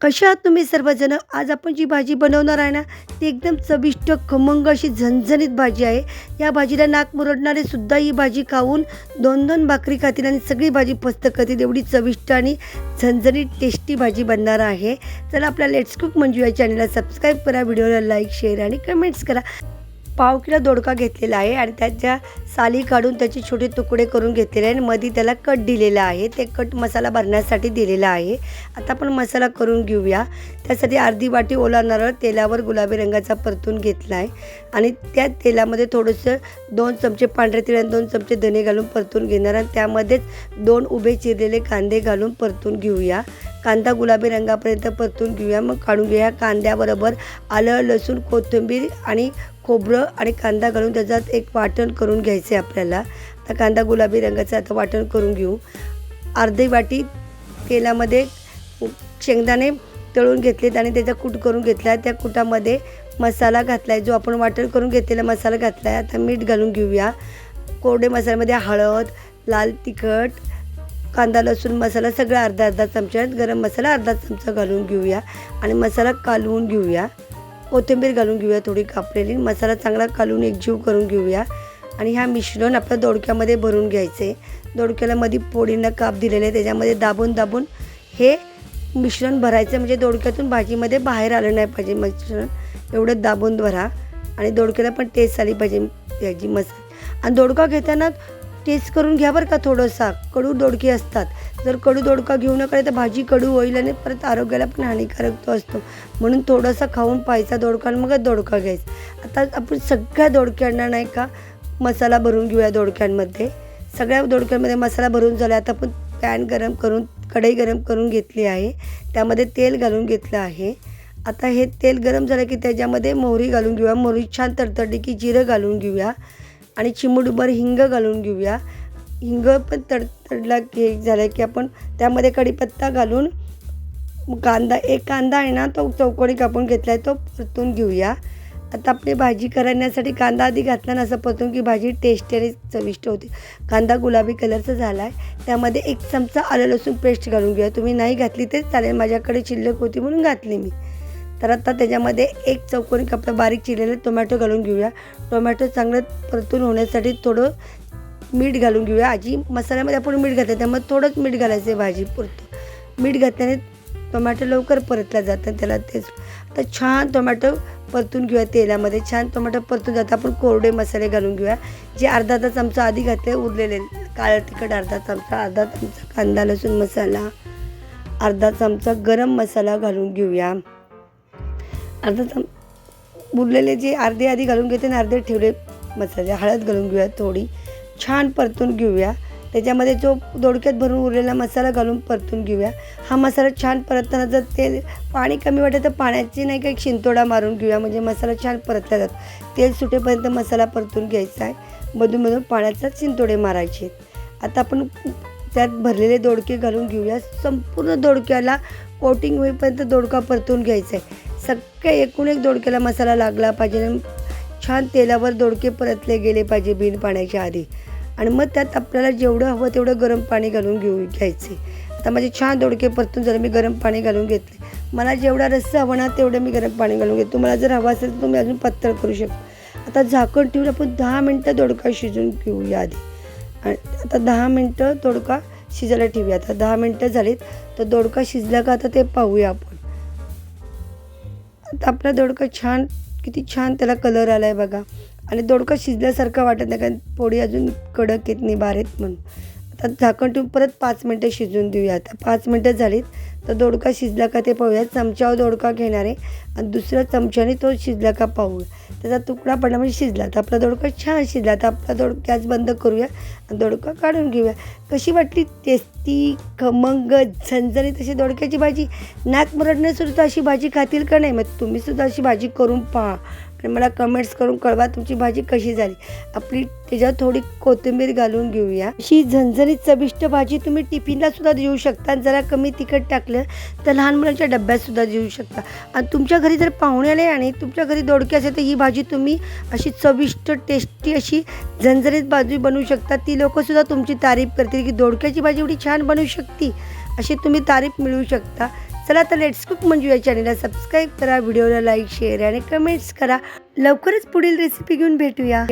कशा आहात तुम्ही सर्वजण? आज आपण जी भाजी बनवणार आहे ना ती एकदम चविष्ट खमंग अशी झणझणीत भाजी आहे. या भाजीला नाक मुरडणारे सुद्धा ही भाजी खाऊन दोन दोन भाकरी खातील आणि सगळी भाजी पस्त करतील. एवढी चविष्ट आणि झणझणीत टेस्टी भाजी बनणार आहे. चला आपल्या लेट्स कुक मंजू या चॅनलला सबस्क्राईब करा व्हिडिओला लाईक शेअर आणि कमेंट्स करा. पाव किलो दोडका घेतलेला आहे आणि त्याच्या साली काढून त्याचे छोटे तुकडे करून घेतलेले आहे आणि मध्ये त्याला कट दिलेला आहे. ते कट मसाला भरण्यासाठी दिलेला आहे. आता आपण मसाला करून घेऊया. त्यासाठी अर्धी वाटी ओला नारळ तेलावर गुलाबी रंगाचा परतून घेतला आहे. आणि त्या तेलामध्ये थोडंसं दोन चमचे पांढरे तेल आणि दोन चमचे धने घालून परतून घेणार आणि त्यामध्येच दोन उभे चिरलेले कांदे घालून परतून घेऊया. कांदा गुलाबी रंगापर्यंत परतून घेऊया. मग काढून घेऊया. कांद्याबरोबर आलं लसूण कोथिंबीर आणि खोबरं आणि कांदा घालून त्याच्यात एक वाटण करून घ्यायचं आहे आपल्याला. तर कांदा गुलाबी रंगाचं आता वाटण करून घेऊ. अर्धी वाटी तेलामध्ये शेंगदाणे तळून घेतलेत आणि त्याचा कूट करून घेतला त्या कुटामध्ये मसाला घातला आहे जो आपण वाटण करून घेतलेला मसाला घातला आहे आता मीठ घालून घेऊया. कोरडे मसाल्यामध्ये हळद लाल तिखट कांदा लसूण मसाला सगळा अर्धा अर्धा चमचा गरम मसाला अर्धा चमचा घालून घेऊया. आणि मसाला कालवून घेऊया. कोथिंबीर घालून घेऊया थोडी कापलेली. मसाला चांगला कालवून एकजीव करून घेऊया. आणि ह्या मिश्रण आपल्या दोडक्यामध्ये भरून घ्यायचे. दोडक्याला मध्ये पोळीनं काप दिलेले त्याच्यामध्ये दाबून दाबून हे मिश्रण भरायचं. म्हणजे दोडक्यातून भाजीमध्ये बाहेर आलं नाही पाहिजे मिश्रण. एवढं दाबून भरा. आणि दोडक्याला पण टेस्ट आली पाहिजे. याची मसाला. आणि दोडका घेताना टेस्ट करून घ्या बरं का थोडंसा. कडू दोडके असतात. जर कडू दोडका घेऊ नका तर भाजी कडू होईल आणि परत आरोग्याला पण हानिकारक तो असतो. म्हणून थोडासा खाऊन पाहायचा दोडका आणि मगच दोडका घ्यायचा. आता आपण सगळ्या दोडक्यांना नाही का मसाला भरून घेऊया दोडक्यांमध्ये. सगळ्या दोडक्यांमध्ये मसाला भरून झाला. आता आपण पॅन गरम करून कढई गरम करून घेतली आहे. त्यामध्ये तेल घालून घेतलं आहे. आता हे तेल गरम झालं की त्याच्यामध्ये मोहरी घालून घेऊया. मोहरी छान तडतडली की जिरं घालून घेऊया. आणि चिमूटभर हिंग घालून घेऊया. हिंग पण तडतडला की झालं की आपण त्यामध्ये कढीपत्ता घालून कांदा एक कांदा आहे ना तो चौकोनी कापून घेतला आहे तो परतून घेऊया. आता आपली भाजी करण्यासाठी कांदा आधी घातला ना असं परतून की भाजी टेस्टी आणि चविष्ट होते. कांदा गुलाबी कलरचा झाला आहे त्यामध्ये एक चमचा आलं लसूण पेस्ट घालून घेऊया. तुम्ही नाही घातली ते चालेल. माझ्याकडे शिल्लक होती म्हणून घातली मी. तर आता त्याच्यामध्ये एक चौकोनी कपडा बारीक चिरलेले टोमॅटो घालून घेऊया. टोमॅटो चांगलं परतून होण्यासाठी थोडं मीठ घालून घेऊया. आजी मसाल्यामध्ये आपण मीठ घातलं त्यामुळे थोडंच मीठ घालायचं आहे भाजी पुरतं. मीठ घातल्याने टोमॅटो लवकर परतला जातं त्याला तेच आता छान टोमॅटो परतून घेऊया तेलामध्ये. छान टोमॅटो परतून जातं. आपण कोरडे मसाले घालून घेऊया. जे अर्धा अर्धा चमचा आधी घातले उरलेले काळं तिखट अर्धा चमचा अर्धा चमचा कांदा लसूण मसाला अर्धा चमचा गरम मसाला घालून घेऊया. अर्धा चम उरलेले जे अर्धे आधी घालून घेते आणि अर्धे ठेवले मसाले. हळद घालून घेऊया थोडी. छान परतून घेऊया. त्याच्यामध्ये जो दोडक्यात भरून उरलेला मसाला घालून परतून घेऊया. हा मसाला छान परतताना जर तेल पाणी कमी वाटलं तर पाण्याची नाही का एक शिंतोडा मारून घेऊया. म्हणजे मसाला छान परतला जातो. तेल सुटेपर्यंत मसाला परतून घ्यायचा आहे. मधून पाण्याचा शिंतोडे मारायचे आता आपण त्यात भरलेले दोडके घालून घेऊया. संपूर्ण दोडक्याला कोटिंग होईपर्यंत दोडका परतून घ्यायचा आहे. सगळ्या एकूण एक दोडक्याला मसाला लागला पाहिजे छान तेलावर दोडके परतले गेले पाहिजे बिन पाण्याच्या आधी. आणि मग त्यात आपल्याला जेवढं हवं तेवढं गरम पाणी घालून घेऊ घ्यायचे. आता माझे छान दोडके परतून झाले मी गरम पाणी घालून घेतले. मला जेवढा रस्सा हवा ना तेवढं मी गरम पाणी घालून घेतो. तुम्हाला जर हवा असेल तर तुम्ही अजून पत्तळ करू शकता. आता झाकण ठेवून आपण दहा मिनटं दोडका शिजून घेऊया आधी. आणि आता दहा मिनटं दोडका शिजायला ठेवूया. आता दहा मिनटं झालीत. तर दोडका शिजला का आता ते पाहूया आपण. आता आपला दोडका छान किती छान त्याला कलर आला आहे बघा. आणि दोडका शिजल्यासारखं वाटत नाही कारण पोळी अजून कडक येत नाही बारेत म्हणून. आता झाकण ठेवून परत पाच मिनटं शिजून देऊया आता पाच मिनटं झालीत तर दोडका शिजला का ते पाहूया चमच्यावर दोडका घेणार. आहे आणि दुसऱ्या चमच्याने तो शिजला का पाहूया. त्याचा तुकडा पडला म्हणजे शिजला. तर आपला दोडका छान शिजला. तर आपला दोड गॅस बंद करूया आणि दोडका काढून घेऊया. कशी वाटली? टेस्टी खमंग झणझणीत अशी दोडक्याची भाजी. नाक मुरडण्यासुद्धा अशी भाजी खातील का नाही? मग तुम्हीसुद्धा अशी भाजी करून पहा. आणि मला कमेंट्स करून कळवा तुमची भाजी कशी झाली. आपली त्याच्यावर थोडी कोथिंबीर घालून घेऊया. अशी झणझणीत चविष्ट भाजी तुम्ही टिफिनला सुद्धा देऊ शकता. जरा कमी तिखट टाकलं तर लहान मुलांच्या डब्यात सुद्धा देऊ शकता. आणि तुमच्या घरी जर पाहुणे आले आणि तुमच्या घरी दोडके असेल तर ही भाजी तुम्ही अशी चविष्ट टेस्टी अशी झणझणीत भाजी बनवू शकता. ती लोकंसुद्धा तुमची तारीफ करतील की दोडक्याची भाजी एवढी छान बनवू शकते. अशी तुम्ही तारीफ मिळवू शकता. चला तर लेट्स कुक मंजू या चॅनलला सबस्क्राईब करा व्हिडिओला लाईक शेअर आणि कमेंट्स करा. लवकरच पुढील रेसिपी घेऊन भेटूया.